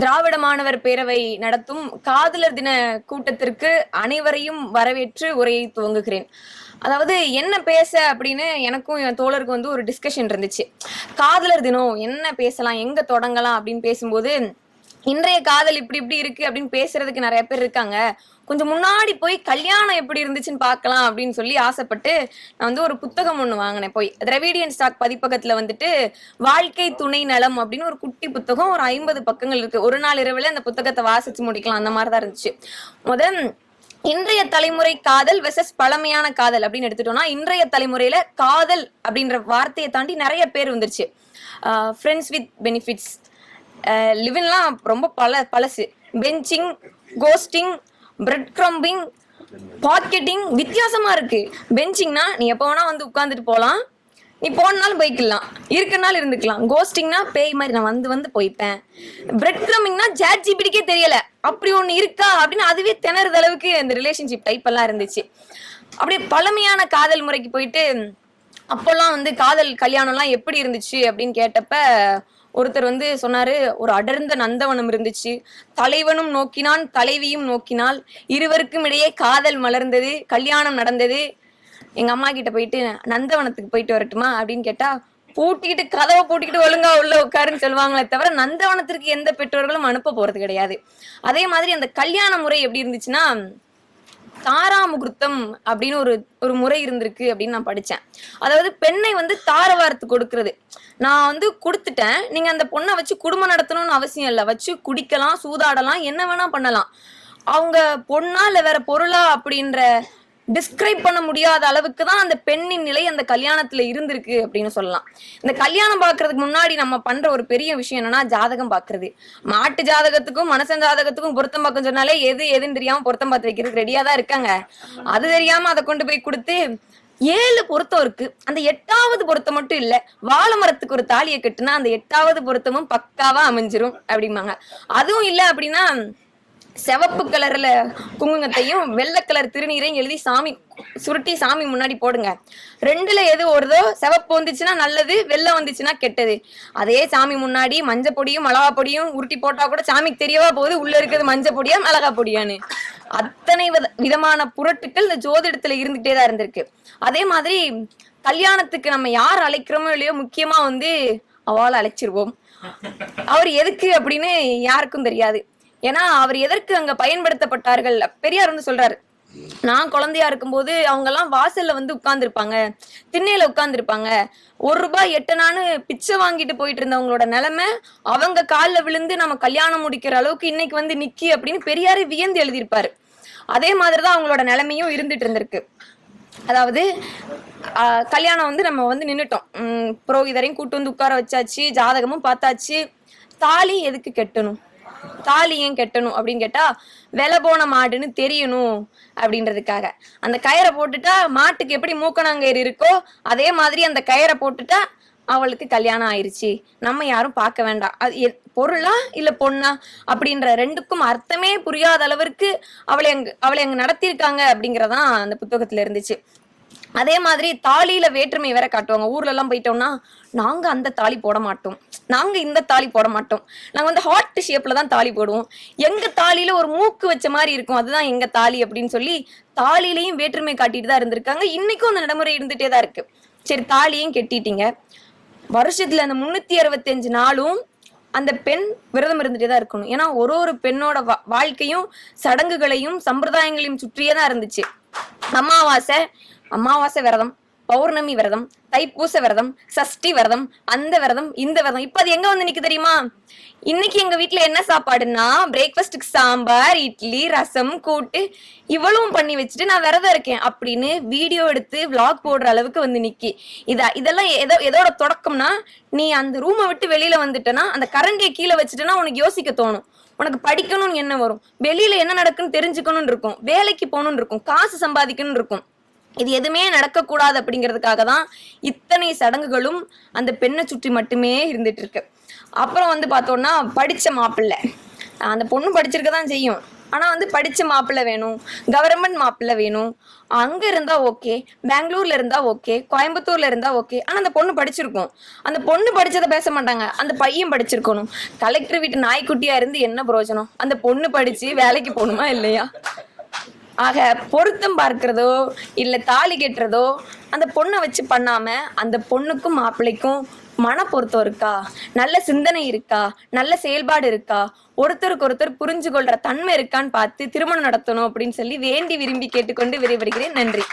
திராவிட மாணவர் பேரவை நடத்தும் காதலர் தின கூட்டத்திற்கு அனைவரையும் வரவேற்று உரையை துவங்குகிறேன். அதாவது என்ன பேச அப்படின்னு எனக்கும் என் தோழருக்கும் வந்து ஒரு டிஸ்கஷன் இருந்துச்சு. காதலர் தினம் என்ன பேசலாம் எங்க தொடங்கலாம் அப்படின்னு பேசும்போது இன்றைய காதல் இப்படி இப்படி இருக்கு அப்படின்னு பேசுறதுக்கு நிறைய பேர் இருக்காங்க. கொஞ்சம் முன்னாடி போய் கல்யாணம் எப்படி இருந்துச்சுன்னு பார்க்கலாம் அப்படின்னு சொல்லி ஆசைப்பட்டு நான் வந்து ஒரு புத்தகம் ஒன்று வாங்கினேன். போய் திரவிடியன் ஸ்டாக் பதிப்பகத்துல வந்துட்டு வாழ்க்கை துணை நலம் அப்படின்னு ஒரு குட்டி புத்தகம் ஒரு ஐம்பது பக்கங்கள் இருக்கு. ஒரு நாள் இரவுல அந்த புத்தகத்தை வாசிச்சு முடிக்கலாம். அந்த மாதிரி தான் இருந்துச்சு. முதல் இன்றைய தலைமுறை காதல் வெசஸ் பழமையான காதல் அப்படின்னு எடுத்துட்டோம்னா இன்றைய தலைமுறையில காதல் அப்படின்ற வார்த்தையை தாண்டி நிறைய பேர் வந்துருச்சு. ஃப்ரெண்ட்ஸ் வித் பெனிஃபிட்ஸ் லிவின்லாம் ரொம்ப பல பழசு. Benching ghosting breadcrumbing pocketing வித்தியாசமா இருக்கு. பெஞ்சிங்னா நீ எப்போ வேணா வந்து உட்காந்துட்டு போகலாம் நீ போனாலும் போய்க்கலாம் இருக்கனாலும் இருந்துக்கலாம். கோஸ்டிங்னா பேய் மாதிரி நான் வந்து வந்து போய்ப்பேன். பிரெட் க்ரம்பிங்னா ஜேட் ஜிபிடிக்கே தெரியல. அப்படி ஒன்று இருக்கா அப்படின்னு அதுவே திணறுத அளவுக்கு அந்த ரிலேஷன்ஷிப் டைப் எல்லாம் இருந்துச்சு. அப்படியே பழமையான காதல் முறைக்கு போயிட்டு அப்போல்லாம் வந்து காதல் கல்யாணம்லாம் எப்படி இருந்துச்சு அப்படின்னு கேட்டப்ப ஒருத்தர் வந்து சொன்னாரு ஒரு அடர்ந்த நந்தவனம் இருந்துச்சு. தலைவனும் நோக்கினான் தலைவியும் நோக்கினால் இருவருக்கும் இடையே காதல் மலர்ந்தது கல்யாணம் நடந்தது. எங்க அம்மா கிட்ட போயிட்டு நந்தவனத்துக்கு போயிட்டு வரட்டுமா? அப்படின்னு கேட்டா பூட்டிக்கிட்டு கதவை பூட்டிக்கிட்டு ஒழுங்கா உள்ள உட்காருன்னு சொல்லுவாங்களே தவிர நந்தவனத்திற்கு எந்த பெற்றோர்களும் அனுப்ப போறது கிடையாது. அதே மாதிரி அந்த கல்யாண முறை எப்படி இருந்துச்சுன்னா தாரா முகூர்த்தம் அப்படின்னு ஒரு ஒரு முறை இருந்திருக்கு அப்படின்னு நான் படிச்சேன். அதாவது பெண்ணை வந்து தாரவாரத்து கொடுக்கறது. நான் வந்து கொடுத்துட்டேன். நீங்க அந்த பொண்ணை வச்சு குடும்பம் நடத்தணும்னு அவசியம் இல்லை. வச்சு குடிக்கலாம் சூதாடலாம் என்ன வேணா பண்ணலாம். அவங்க பொண்ணா இல்ல வேற பொருளா அப்படின்ற டிஸ்கிரைப் பண்ண முடியாத அளவுக்கு தான் அந்த பெண்ணின் நிலை அந்த கல்யாணத்துல இருந்திருக்கு அப்படின்னு சொல்லலாம். இந்த கல்யாணம் பாக்குறதுக்கு முன்னாடி நம்ம பண்ற ஒரு பெரிய விஷயம் என்னன்னா ஜாதகம் பாக்குறது மாட்டு ஜாதகத்துக்கும் மனசன் ஜாதகத்துக்கும் பொருத்தம் பார்க்க சொன்னாலே எது எதுன்னு தெரியாம பொருத்தம் பார்த்து வைக்கிறதுக்கு ரெடியா தான் இருக்காங்க. அது தெரியாம அதை கொண்டு போய் கொடுத்து ஏழு பொருத்தம் இருக்கு. அந்த எட்டாவது பொருத்தம் மட்டும் இல்ல வாழை மரத்துக்கு ஒரு தாலியை கட்டுனா அந்த எட்டாவது பொருத்தமும் பக்காவா அமைஞ்சிரும் அப்படிம்பாங்க. அதுவும் இல்ல அப்படின்னா சிவப்பு கலர்ல குங்குமத்தையும் வெள்ளை கலர் திருநீரையும் எழுதி சாமி சுருட்டி சாமி முன்னாடி போடுங்க. ரெண்டுல எது ஒருதோ சிவப்பு வந்துச்சுன்னா நல்லது வெள்ளை வந்துச்சுன்னா கெட்டது. அதே சாமி முன்னாடி மஞ்சள் பொடியும் மிளகா பொடியும் உருட்டி போட்டா கூட சாமிக்கு தெரியவா போகுது உள்ள இருக்கிறது மஞ்சள் பொடியா மிளகா பொடியான்னு. அத்தனை வித- விதமான புரட்டுக்கள் இந்த ஜோதிடத்துல இருந்துகிட்டே தான் இருந்திருக்கு. அதே மாதிரி கல்யாணத்துக்கு நம்ம யார் அழைக்கிறோமோ இல்லையோ முக்கியமா வந்து அவளை அழைச்சிருவோம். அவர் எதுக்கு அப்படின்னு யாருக்கும் தெரியாது. ஏன்னா அவர் எதற்கு அங்க பயன்படுத்தப்பட்டார்கள்? பெரியார் வந்து சொல்றாரு நான் குழந்தையா இருக்கும்போது அவங்க எல்லாம் வாசல்ல வந்து உட்கார்ந்துருப்பாங்க திண்ணையில உட்கார்ந்துருப்பாங்க. ஒரு ரூபாய் எட்டனான்னு பிச்சை வாங்கிட்டு போயிட்டு இருந்தவங்களோட நிலைமை அவங்க காலில் விழுந்து நம்ம கல்யாணம் முடிக்கிற அளவுக்கு இன்னைக்கு வந்து நிக்கி அப்படின்னு பெரியாரு வியந்து எழுதியிருப்பாரு. அதே மாதிரிதான் அவங்களோட நிலைமையும் இருந்துட்டு இருந்திருக்கு. அதாவது கல்யாணம் வந்து நம்ம வந்து நின்றுட்டோம் புரோகிதரையும் கூட்டு வந்து உட்கார வச்சாச்சு ஜாதகமும் பார்த்தாச்சு. தாலி எதுக்கு கெட்டணும்? தாலி ஏன் கெட்டணும் அப்படின்னு கேட்டா விலை போன மாடுன்னு தெரியணும் அப்படின்றதுக்காக. அந்த கயிறை போட்டுட்டா மாட்டுக்கு எப்படி மூக்கணாங்கயிறு இருக்கோ அதே மாதிரி அந்த கயிறை போட்டுட்டா அவளுக்கு கல்யாணம் ஆயிருச்சு. நம்ம யாரும் பார்க்க வேண்டாம். அது பொருளா இல்ல பொண்ணா? அப்படின்ற ரெண்டுக்கும் அர்த்தமே புரியாத அளவிற்கு அவளை அங்க அவளை அங்க நடத்தியிருக்காங்க அப்படிங்கறதான் அந்த புத்தகத்துல இருந்துச்சு. அதே மாதிரி தாலியில வேற்றுமை வேற காட்டுவாங்க. ஊர்ல எல்லாம் போயிட்டோம்னா நாங்க அந்த தாலி போட மாட்டோம். நாங்க இந்த தாலி போட மாட்டோம். நாங்க வந்து ஹார்ட் ஷேப்ல தான் தாலி போடுவோம். எங்க தாலியில ஒரு மூக்கு வச்ச மாதிரி இருக்கும். அதுதான் எங்க தாலி அப்படின்னு சொல்லி தாலியிலையும் வேற்றுமை காட்டிட்டு தான் இருந்திருக்காங்க. இன்னைக்கும் அந்த நடைமுறை இருந்துட்டே தான் இருக்கு. சரி தாலியும் கெட்டிட்டீங்க. வருஷத்துல அந்த முன்னூத்தி அறுபத்தஞ்சு நாளும் அந்த பெண் விரதம் இருந்துட்டே தான் இருக்கணும். ஏன்னா ஒரு ஒரு பெண்ணோட வா- வாழ்க்கையும் சடங்குகளையும் சம்பிரதாயங்களையும் சுற்றியே தான் இருந்துச்சு. அமாவாசை அமாவாசை விரதம் பௌர்ணமி விரதம் தைப்பூச விரதம் சஷ்டி விரதம் அந்த விரதம் இந்த விரதம். இப்ப அது எங்க வந்து நிக்கு தெரியுமா? இன்னைக்கு எங்க வீட்டுல என்ன சாப்பாடுன்னா பிரேக்ஃபாஸ்ட்டுக்கு சாம்பார் இட்லி ரசம் கூட்டு இவ்வளவும் பண்ணி வச்சுட்டு நான் விரதம் இருக்கேன் அப்படின்னு வீடியோ எடுத்து விளாக் போடுற அளவுக்கு வந்து நிக்கி. இத இதெல்லாம் எதோ எதோட தொடக்கம்னா நீ அந்த ரூமை விட்டு வெளியில வந்துட்டனா அந்த கரண்டியை கீழே வச்சுட்டனா உனக்கு யோசிக்க தோணும். உனக்கு படிக்கணும்னு என்ன வரும். வெளியில என்ன நடக்குன்னு தெரிஞ்சுக்கணும்னு இருக்கும். வேலைக்கு போகணும்னு இருக்கும். காசு சம்பாதிக்கணும்னு இருக்கும். இது எதுவுமே நடக்கக்கூடாது அப்படிங்கிறதுக்காக தான் இத்தனை சடங்குகளும் அந்த பெண்ணை சுற்றி மட்டுமே இருந்துட்டு இருக்கு அப்புறம் வந்து பார்த்தோம்னா படித்த மாப்பிள்ளை. அந்த பொண்ணு படிச்சிருக்க தான் செய்யும். ஆனால் வந்து படித்த மாப்பிள்ளை வேணும் கவர்மெண்ட் மாப்பிள்ளை வேணும். அங்கே இருந்தால் ஓகே பெங்களூர்ல இருந்தால் ஓகே கோயம்புத்தூர்ல இருந்தால் ஓகே ஆனால் அந்த பொண்ணு படிச்சிருக்கும். அந்த பொண்ணு படித்ததை பேச மாட்டாங்க. அந்த பையன் படிச்சிருக்கணும். கலெக்டர் வீட்டு நாய்க்குட்டியாக இருந்து என்ன பிரயோஜனம்? அந்த பொண்ணு படித்து வேலைக்கு போகணுமா இல்லையா? ஆக பொருத்தம் பார்க்கிறதோ இல்லை தாலி கட்டுறதோ அந்த பொண்ணை வச்சு பண்ணாம அந்த பொண்ணுக்கும் மாப்பிள்ளைக்கும் மன பொருத்தம் இருக்கா? நல்ல சிந்தனை இருக்கா? நல்ல செயல்பாடு இருக்கா? ஒருத்தருக்கு ஒருத்தர் புரிஞ்சு கொள்ற தன்மை இருக்கான்னு பார்த்து திருமணம் நடத்தணும் அப்படின்னு சொல்லி வேண்டி விரும்பி கேட்டுக்கொண்டு விரைவருகிறேன் நன்றி.